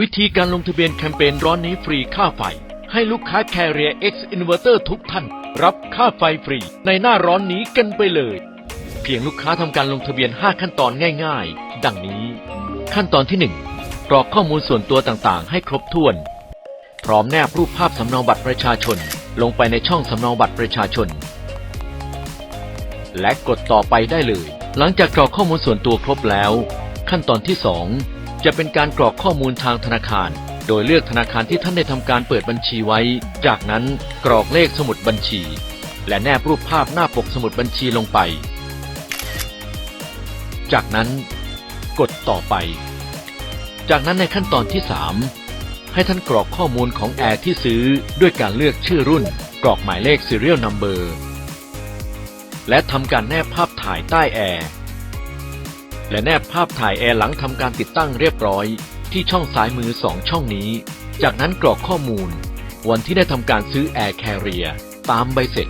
วิธีการลงทะเบียนแคมเปญร้อนนี้ฟรีค่าไฟ ให้ลูกค้า Carrier X Inverter ทุกท่าน รับค่าไฟฟรีในหน้าร้อนนี้กันไปเลย เพียงลูกค้าทำการลงทะเบียน 5 ขั้นตอนง่าย ๆ ดังนี้ ขั้นตอนที่ 1 กรอกข้อมูลส่วนตัวต่างๆ ให้ครบถ้วน พร้อมแนบรูปภาพสำเนาบัตรประชาชน ลงไปในช่องสำเนาบัตรประชาชน และกดต่อไปได้เลย หลังจากกรอกข้อมูลส่วนตัวครบแล้ว ขั้นตอนที่ 2 จะเป็นการกรอกข้อมูลทางธนาคาร โดยเลือกธนาคารที่ท่านได้ทำการเปิดบัญชีไว้ จากนั้นกรอกเลขสมุดบัญชี และแนบรูปภาพหน้าปกสมุดบัญชีลงไป จากนั้น กดต่อไป จากนั้นในขั้นตอนที่ 3 ให้ท่านกรอกข้อมูลของแอร์ที่ซื้อด้วยการเลือกชื่อรุ่น กรอกหมายเลข serial number และทำการแนบภาพถ่ายใต้แอร์ และแนบภาพถ่ายแอร์หลังทำการติดตั้งเรียบร้อย ที่ช่องซ้ายมือ 2 ช่องนี้ จากนั้นกรอกข้อมูล วันที่ได้ทำการซื้อแอร์แคเรียตามใบเสร็จ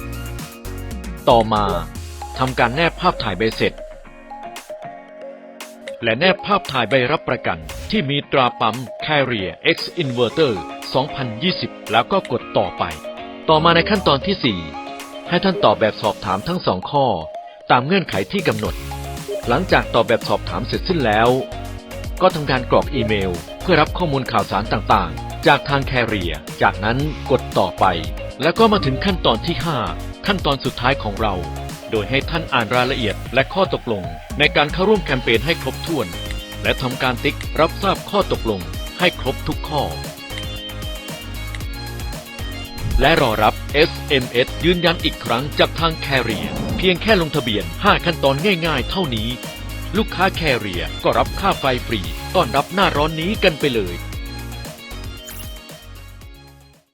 ต่อมาทำการแนบภาพถ่ายใบเสร็จ และแนบภาพถ่ายใบรับประกัน ที่มีตราปั๊ม Carrier X Inverter 2020 แล้วก็กดต่อไป ต่อมาในขั้นตอนที่ 4 ให้ท่านตอบแบบสอบถามทั้งสองข้อ ตามเงื่อนไขที่กำหนด หลังจากตอบแบบสอบถามเสร็จสิ้นแล้ว ก็ทำการกรอกอีเมล เพื่อรับข้อมูลข่าวสารต่างๆ จากทางแคเรีย จากนั้นกดต่อไป แล้วก็มาถึงขั้นตอนที่ 5 ขั้นตอนสุดท้ายของเรา โดยให้ท่านอ่านรายละเอียดและข้อตกลง ในการเข้าร่วมแคมเปญให้ครบถ้วน และทำการติ๊กรับทราบข้อตกลง ให้ครบทุกข้อ และรอรับ SMS ยืนยันอีกครั้งจากทางแคเรีย พียงแค่ลงทะเบียน 5 ขั้นตอนง่ายๆ เท่านี้ ลูกค้าแคเรียก็รับค่าไฟฟรี ต้อนรับหน้าร้อนนี้กันไปเลย